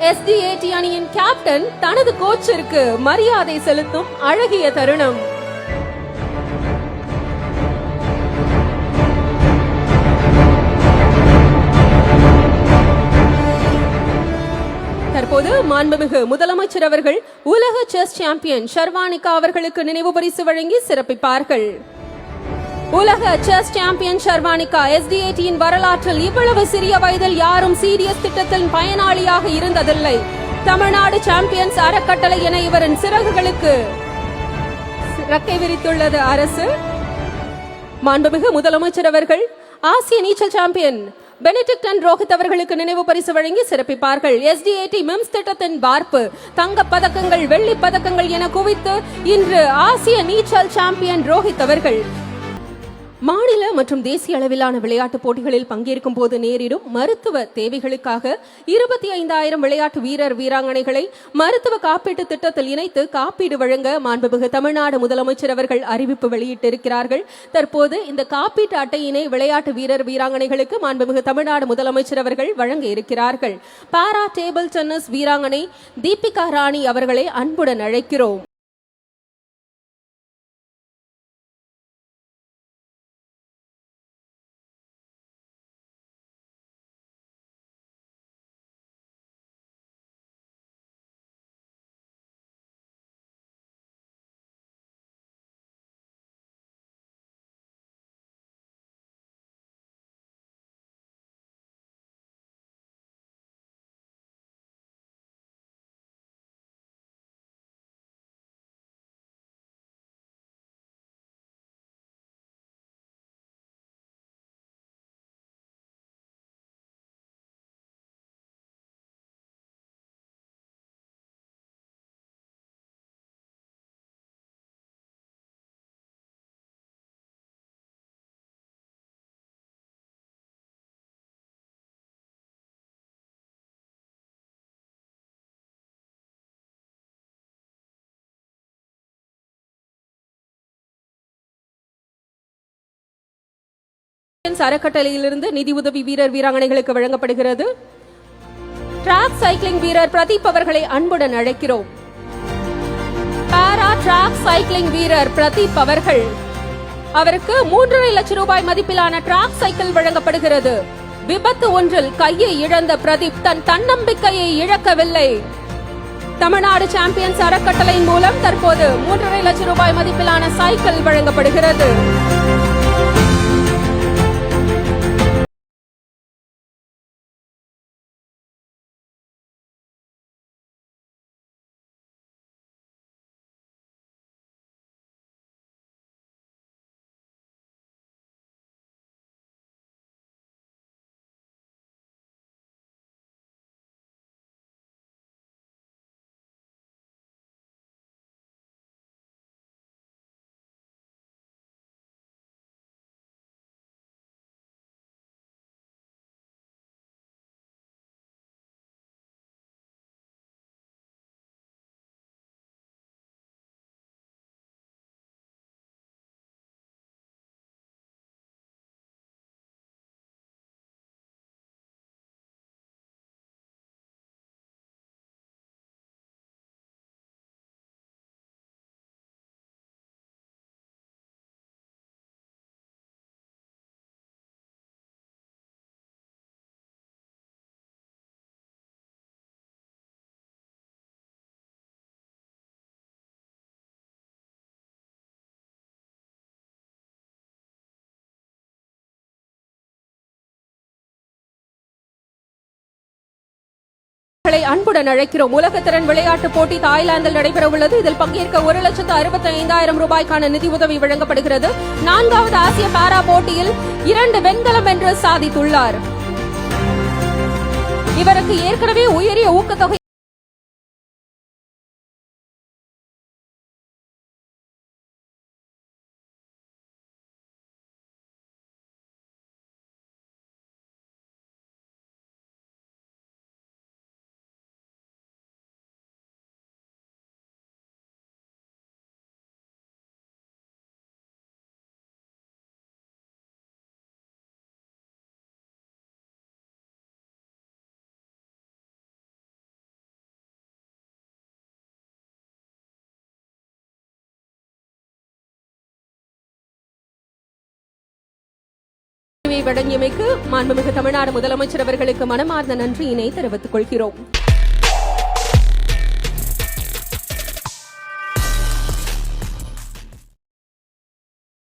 SDAT அணியின் captain தனது கோச்சிற்கு மரியாதை செலுத்தும் அழகிய தருணம். தற்போது மாண்புமிகு முதலமைச்சர் அவர்கள் உலக செஸ் சாம்பியன் ஷர்வானிகா அவர்களுக்கு நினைவு பரிசு வழங்கி சிறப்பிப்பார்கள். உலக செஸ் சாம்பியன் ஷர்வானிகா எஸ்டிஐடியின் வரலாற்றில் இவ்வளவு சிறிய வயதில் யாரும் சீரியஸ் திட்டத்தின் பயனாளியாக இருந்ததில்லை. தமிழ்நாடு சாம்பியன்ஸ் அறக்கட்டளை என இவரின் சிறகுகளுக்கு ரெக்கை விரித்துள்ளது அரசு. மாண்புமிகு முதலமைச்சர் அவர்கள் ஆசிய நீச்சல் சாம்பியன் பெனடிக்ட் அண்ட் ரோஹித் அவர்களுக்கு நினைவு பரிசு வழங்கி சிறப்பிப்பார்கள். எஸ்டிஐடி மிம்ஸ் திட்டத்தின் வார்ப்பு தங்கப் பதக்கங்கள் வெள்ளிப் பதக்கங்கள் என குவித்து இன்று ஆசிய நீச்சல் சாம்பியன் ரோஹித் அவர்கள் மாநில மற்றும் தேசிய அளவிலான விளையாட்டுப் போட்டிகளில் பங்கேற்கும் போது நேரிடும் மருத்துவ தேவைகளுக்காக இருபத்தி ஐந்தாயிரம் விளையாட்டு வீரர் வீராங்கனைகளை மருத்துவ காப்பீட்டு திட்டத்தில் இணைத்து காப்பீடு வழங்க மாண்புமிகு தமிழ்நாடு முதலமைச்சர் அவர்கள் அறிவிப்பு வெளியிட்டிருக்கிறார்கள். தற்போது இந்த காப்பீட்டு அட்டையினை விளையாட்டு வீரர் வீராங்கனைகளுக்கு மாண்புமிகு தமிழ்நாடு முதலமைச்சர் அவர்கள் வழங்க இருக்கிறார்கள். பாரா டேபிள் டென்னிஸ் வீராங்கனை தீபிகா ராணி அவர்களை அன்புடன் அழைக்கிறோம். அறக்கட்டளையிலிருந்து நிதி உதவி வீரர் வீராங்கனைகளுக்கு வழங்கப்படுகிறது. டிராக் சைக்கிளிங் வீரர் பிரதீப் அவர்களை அன்புடன் அழைக்கிறோம். பாரா டிராக் சைக்கிளிங் வீரர் பிரதீப் அவர்கள். அவருக்கு மூன்றரை லட்சம் ரூபாய் மதிப்பிலான டிராக் சைக்கிள் வழங்கப்படுகிறது. விபத்து ஒன்றில் கையை இழந்த பிரதீப் தன் தன்னம்பிக்கையை இழக்கவில்லை. தமிழ்நாடு சாம்பியன்ஸ் அறக்கட்டளை மூலம் தற்போது மூன்றரை லட்சம் ரூபாய் மதிப்பிலான சைக்கிள் வழங்கப்படுகிறது. உங்களை அன்புடன் அழைக்கிறோம். உலகத்திறன் விளையாட்டு போட்டி தாய்லாந்தில் நடைபெற உள்ளது இதில் பங்கேற்க ஒரு லட்சத்து அறுபத்தி ஐந்தாயிரம் ரூபாய்க்கான நிதி உதவி வழங்கப்படுகிறது. நான்காவது ஆசிய பாரா போட்டியில் இரண்டு வெண்கலம் என்று சாதித்துள்ளார். இவருக்கு ஏற்கனவே உயரிய ஊக்கத்தொகை வழங்கியமைக்கு மாண்புமிகு தமிழ்நாடு முதலமைச்சர் அவர்களுக்கு மனமார்ந்த நன்றியினை தெரிவித்துக் கொள்கிறோம்.